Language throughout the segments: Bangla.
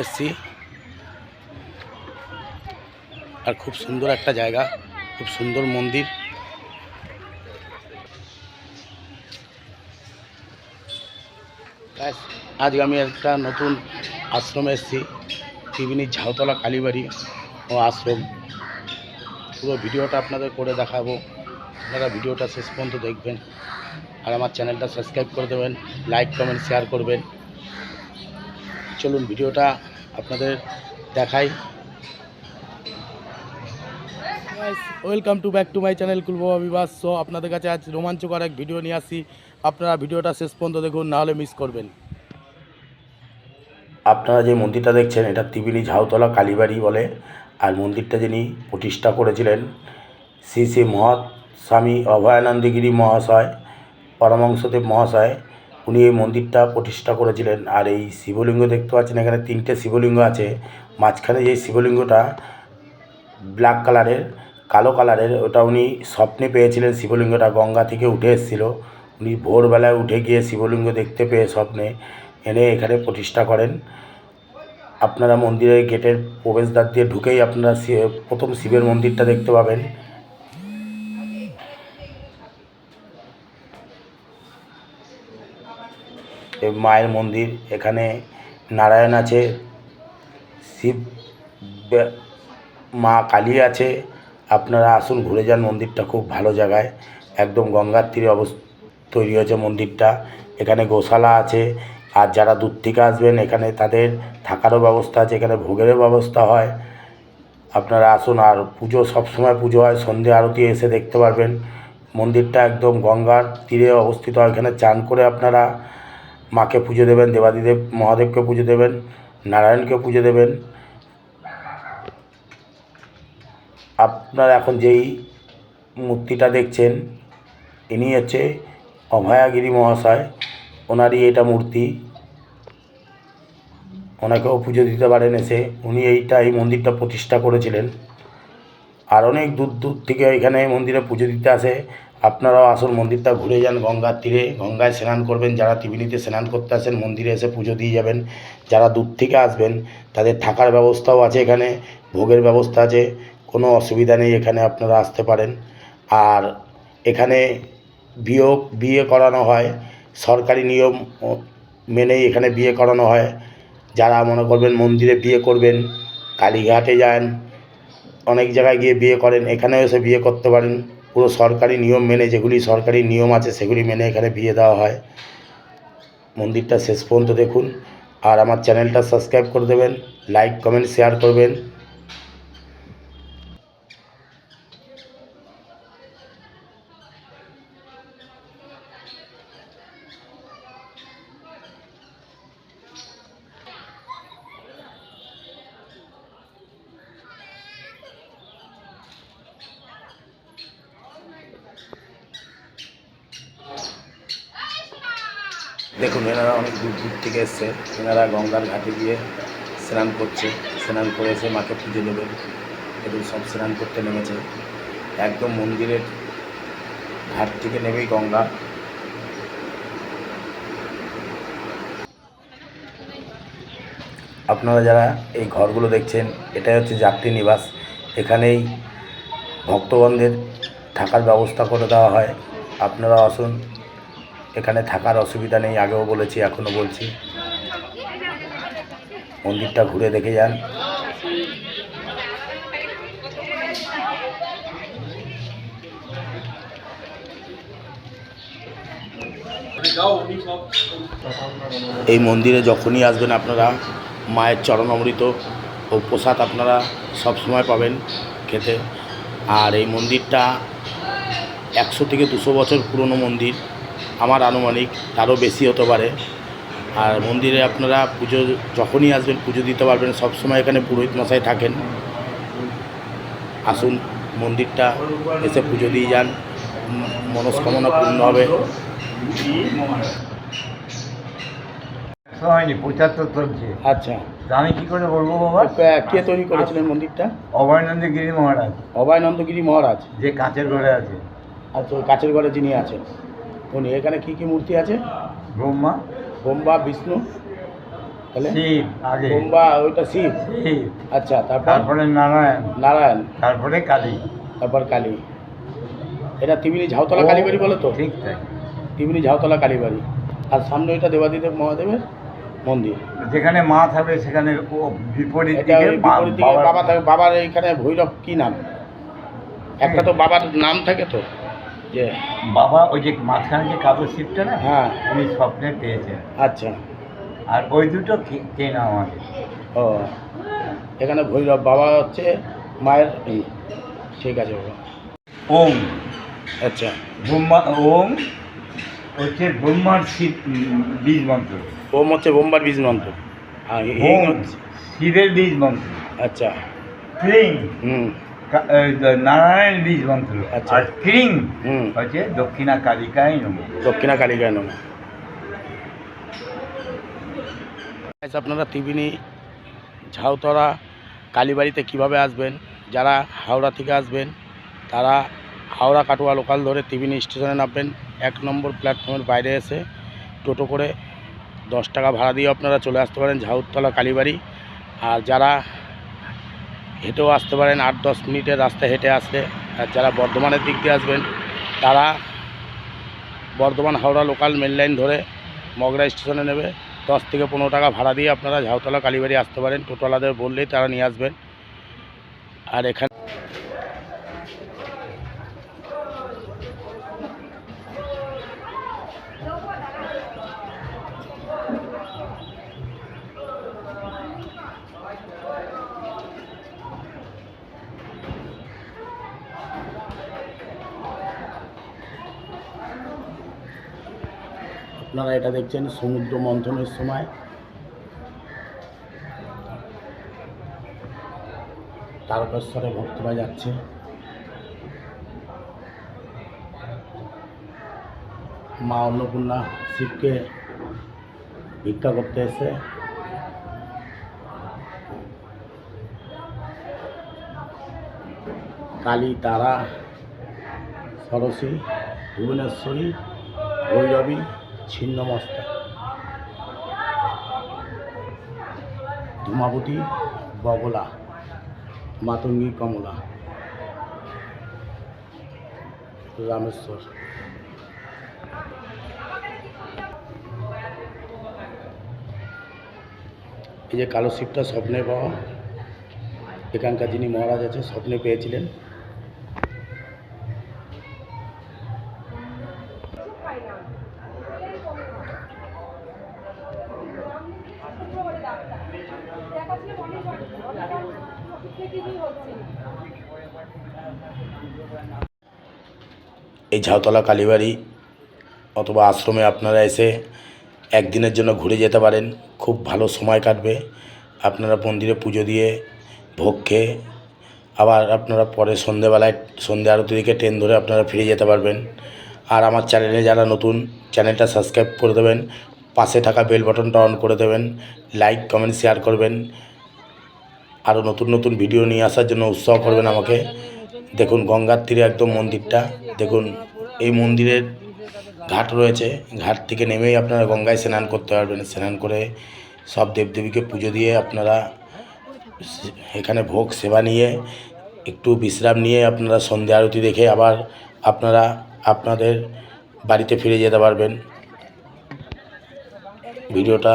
এসছি। আর খুব সুন্দর একটা জায়গা, খুব সুন্দর মন্দির। আজকে আমি একটা নতুন আশ্রমে এসেছি, ত্রিবেণীর ঝাউতলা কালীবাড়ি ও আশ্রম। পুরো ভিডিওটা আপনাদের করে দেখাবো। আপনারা ভিডিওটা শেষ পর্যন্ত দেখবেন। আর আমার চ্যানেলটা সাবস্ক্রাইব করে দেবেন, লাইক, কমেন্ট, শেয়ার করবেন। চলুন ভিডিওটা আপনাদের দেখাই। Welcome to back to my channel কুলবাবা বিবাস সো আপনাদের কাছে আজ রোমাঞ্চকর এক ভিডিও নিয়ে আসি আপনারা ভিডিওটা শেষ পর্যন্ত দেখুন নাহলে মিস করবেন। আপনারা যে মন্দিরটা দেখছেন এটা ত্রিবেণী ঝাউতলা কালীবাড়ি বলে। আর মন্দিরটা যিনি প্রতিষ্ঠা করেছিলেন শ্রী শ্রী মহৎ স্বামী অভয়ানন্দগিরি মহাশয় পরমংসদেব মহাশয় উনি এই মন্দিরটা প্রতিষ্ঠা করেছিলেন। আর এই শিবলিঙ্গ দেখতে পাচ্ছেন, এখানে তিনটে শিবলিঙ্গ আছে। মাঝখানে যে শিবলিঙ্গটা ব্ল্যাক কালারের, কালো কালারের, ওটা উনি স্বপ্নে পেয়েছিলেন শিবলিঙ্গটা। গঙ্গা থেকে উঠে এসেছিল। উনি ভোরবেলায় উঠে গিয়ে শিবলিঙ্গ দেখতে পেয়ে স্বপ্নে এনে এখানে প্রতিষ্ঠা করেন। আপনারা মন্দিরের গেটের প্রবেশদ্বার দিয়ে ঢুকেই আপনারা প্রথম শিবের মন্দিরটা দেখতে পাবেন এই মায়ের মন্দির, এখানে নারায়ণ আছে, শিব মা কালী আছে। আপনারা আসুন, ঘুরে যান মন্দিরটা, খুব ভালো জায়গায়। একদম গঙ্গার তীরে অবস তৈরি হয়েছে মন্দিরটা। এখানে গোশালা আছে। আর যারা দূর থেকে আসবেন, এখানে তাদের থাকারও ব্যবস্থা আছে, এখানে ভোগেরও ব্যবস্থা হয়। আপনারা আসুন, আর পুজো সবসময় পুজো হয়, সন্ধে আরতি এসে দেখতে পারবেন। মন্দিরটা একদম গঙ্গার তীরে অবস্থিত এখানে চান করে আপনারা মাকে পুজো দেবেন, দেবাদিদেব, মহাদেবকে পুজো দেবেন, নারায়ণকে পুজো দেবেন। আপনারা এখন যেই মূর্তিটা দেখছেন, ইনি হচ্ছে অভয়াগিরি মহাশয়। ওনারই এটা মূর্তি। ওনাকেও পুজো দিতে পারেন এসে। উনি এইটা, এই মন্দিরটা প্রতিষ্ঠা করেছিলেন। আর অনেক দূর দূর থেকে এখানে মন্দিরে পুজো দিতে আসে। আপনারাও আসুন মন্দিরটা ঘুরে যান গঙ্গার তীরে। গঙ্গায় স্নান করবেন, যারা ত্রিবেণীতে স্নান করতে আসেন, মন্দিরে এসে পুজো দিয়ে যাবেন। যারা দূর থেকে আসবেন, তাদের থাকার ব্যবস্থাও আছে এখানে, ভোগের ব্যবস্থা আছে, কোনো অসুবিধা নেই, এখানে আপনারা আসতে পারেন। আর এখানে বিয়োগ, বিয়ে করানো হয়, সরকারি নিয়ম মেনেই এখানে বিয়ে করানো হয়। যারা মনে করবেন মন্দিরে বিয়ে করবেন, কালীঘাটে যান, অনেক জায়গায় গিয়ে বিয়ে করেন, এখানেও এসে বিয়ে করতে পারেন। পুরো সরকারি নিয়ম মেনে যেগুলি সরকারি নিয়ম আছে সেগুলি মেনে এখানে বিয়ে দেওয়া হয়। মন্দিরটা শেষ পর্যন্ত দেখুন। আর আমার চ্যানেলটা সাবস্ক্রাইব করে দেবেন, লাইক, কমেন্ট, শেয়ার করবেন। দেখুন, এনারা অনেক দূর দূর থেকে এসছে। এনারা গঙ্গার ঘাটে গিয়ে স্নান করছে। স্নান করে এসে মাকে পুজো দেবেন এগুলো সব স্নান করতে নেমেছে। একদম মন্দিরের ঘাট থেকে নেমেই গঙ্গা। আপনারা যারা এই ঘরগুলো দেখছেন, এটাই হচ্ছে যাত্রী নিবাস। এখানেই ভক্তগণদের থাকার ব্যবস্থা করে দেওয়া হয়। আপনারা আসুন এখানে থাকার অসুবিধা নেই, আগেও বলেছি, এখনও বলছি। মন্দিরটা ঘুরে দেখে যান। এই মন্দিরে যখনই আসবেন আপনারা, মায়ের চরণ অমৃত ও প্রসাদ আপনারা সব সময় পাবেন খেতে। আর এই মন্দিরটা একশো থেকে দুশো বছর পুরনো মন্দির। আমার আনুমানিক তারও বেশি হতে পারে। আর মন্দিরে আপনারা পুজো যখনই আসবেন পুজো দিতে পারবেন সবসময় এখানে পুরোহিত মশাই থাকেন। আসুন মন্দিরটা এসে পুজো দিয়ে যান। মনস্কামনা পূর্ণ হবে। হয়নি পঁচাত্তর চলছে। আচ্ছা। আমি কি করে বলব বাবা? কে তৈরি করেছিলেন মন্দিরটা? অভয়ানন্দ গিরি মহারাজ। অভয়ানন্দগিরি মহারাজ। যে কাঁচের ঘরে আছে। আচ্ছা কাছের ঘরে যিনি আছেন। উনি এখানে কি কি মূর্তি আছে? ব্রহ্মা। ব্রহ্মা বিষ্ণু? তাহলে? শিব আগে। ব্রহ্মা ওইটা শিব? আচ্ছা তারপর? তারপরে নারায়ণ। নারায়ণ। তারপরে কালী। তারপর কালী। এটা তিমিনি ঝাউতলা কালীবাড়ি বলো তো? ঠিক তাই। তিমিনি ঝাউতলা কালীবাড়ি। আর সামনে ওইটা দেবাদিদেব মহাদেবের মন্দির। যেখানে মা থাকবে সেখানে ও বিপরীত বাবা থাকে। বাবার এইখানে ভৈরব কি নাম? একটা তো বাবার নাম থাকে তো। যে বাবা ওই যে মাঝখানে যে কাপড় শিবটা না হ্যাঁ। উনি স্বপ্নে পেয়েছেন। আচ্ছা। আর ওই দুটো কে- চেনা আমাদের। ও এখানে ভৈরব বাবা হচ্ছে মায়ের ঠিক আছে বাবা। ওম। আচ্ছা। ব্রহ্মা ওম হচ্ছে ব্রহ্মার শিব বীজ মন্ত্র। ওম হচ্ছে বোম্বার বীজ মন্ত্র। আর ওম হচ্ছে শিবের বীজ মন্ত্র। আচ্ছা। ক্লিং হুম। নারায়ণ বীজ মন্ত্র আচ্ছা। আর ক্রিং হচ্ছে দক্ষিণা কালিকায় নম। দক্ষিণা কালীগায় নম। আপনারা ত্রিবেণী ঝাউতরা কালীবাড়িতে কীভাবে আসবেন যারা হাওড়া থেকে আসবেন তারা হাওড়া কাটোয়া লোকাল ধরে ত্রিবেণী স্টেশনে নামবেন। এক নম্বর প্ল্যাটফর্মের বাইরে এসে টোটো করে দশ টাকা ভাড়া দিয়ে আপনারা চলে আসতে পারেন ঝাউতলা কালীবাড়ি। আর যারা হেঁটেও আসতে পারেন, আট দশ মিনিটের রাস্তা হেঁটে আসতে আর যারা বর্ধমানের দিক দিয়ে আসবেন, তারা Bardhaman Howrah local main line ধরে মগরা স্টেশনে নেবে। দশ থেকে পনেরো টাকা ভাড়া দিয়ে আপনারা ঝাউতলা কালীবাড়ি আসতে পারেন। টোটোওয়ালাদের বললেই তারা নিয়ে আসবেন। আর এখানে আপনারা এটা দেখছেন সমুদ্র মন্থনের সময়। তারকেশ্বরে ভক্তরা যাচ্ছে। মা অন্নপূর্ণা শিবকে ভিক্ষা করতে এসে। কালী, তারা সরস্বী ভুবনেশ্বরী, ভৈরবী ছিন্নমস্তা। ধূমাবতী, বগলা, মাতঙ্গী, কমলা। রামেশ্বর। এই যে কালো শিবটা স্বপ্নে পাওয়া, এখানকার যিনি মহারাজ আছে স্বপ্নে পেয়েছিলেন। এই ঝাউতলা কালীবাড়ি অথবা আশ্রমে আপনারা এসে একদিনের জন্য ঘুরে যেতে পারেন। খুব ভালো সময় কাটবে। আপনারা মন্দিরে পুজো দিয়ে ভোগ খেয়ে আবার আপনারা পরে সন্ধেবেলায়, সন্ধে আরতি দিকে ট্রেন ধরে আপনারা ফিরে যেতে পারবেন। আর আমার চ্যানেলে যারা নতুন, চ্যানেলটা সাবস্ক্রাইব করে দেবেন। পাশে থাকা বেল বাটনটা অন করে দেবেন। লাইক, কমেন্ট, শেয়ার করবেন। আরও নতুন নতুন ভিডিও নিয়ে আসার জন্য উৎসাহ করবেন আমাকে। দেখুন গঙ্গার তীরে একদম মন্দিরটা। দেখুন, এই মন্দিরের ঘাট রয়েছে। ঘাট থেকে নেমেই আপনারা গঙ্গায় স্নান করতে পারবেন। স্নান করে সব দেবদেবীকে পুজো দিয়ে আপনারা এখানে ভোগ সেবা নিয়ে, একটু বিশ্রাম নিয়ে আপনারা সন্ধ্যা আরতি দেখে আবার আপনারা আপনাদের বাড়িতে ফিরে যেতে পারবেন। ভিডিওটা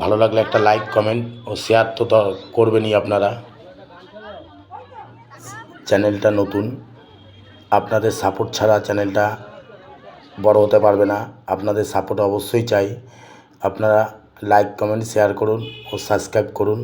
ভালো লাগলে একটা লাইক, কমেন্ট ও শেয়ার তো করবেনই আপনারা। চ্যানেলটা নতুন, আপনাদের সাপোর্ট ছাড়া চ্যানেলটা বড় হতে পারবে না। আপনাদের সাপোর্ট অবশ্যই চাই। আপনারা লাইক কমেন্ট শেয়ার করুন ও সাবস্ক্রাইব করুন।